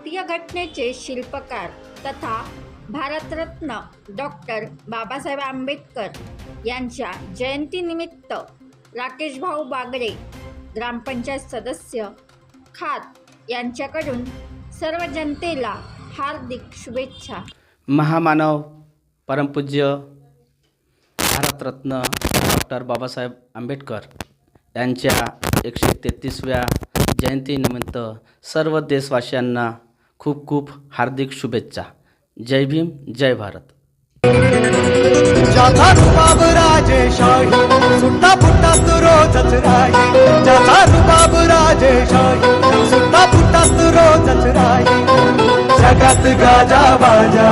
भारतीय घटनेचे शिल्पकार तथा भारतरत्न डॉक्टर बाबासाहेब आंबेडकर यांच्या जयंतीनिमित्त राकेश भाऊ बागडे ग्रामपंचायत सदस्य खात यांच्याकडून सर्व जनतेला हार्दिक शुभेच्छा. महामानव परमपूज्य भारतरत्न डॉक्टर बाबासाहेब आंबेडकर यांच्या एकशे तेहतीसव्या जयंतीनिमित्त सर्व देशवासियांना खूप खूप हार्दिक शुभेच्छा. जय भीम जय भारत. ज्याचा रुबाब राजेशाही सुट्टा फुट्टा तू रोजच राही. ज्याचा रुबाब राजेशाही सुट्टा फुट्टा तू रोजच राही. जगात गाजा बाजा.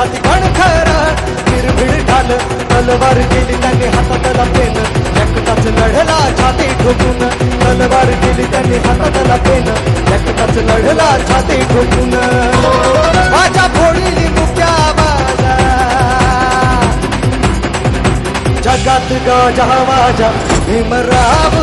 छाती कणखर निर्भीड ढाल तलवार केली त्यांनी हातातला पेन. एकटाच लढला छाती ठोकून तलवार केली त्यांनी हातातला पेन. एकटाच लढला छाती ठोकून. माझ्या फोडीली मुक्या बाजा. जगात गाजा वाजा भीमराव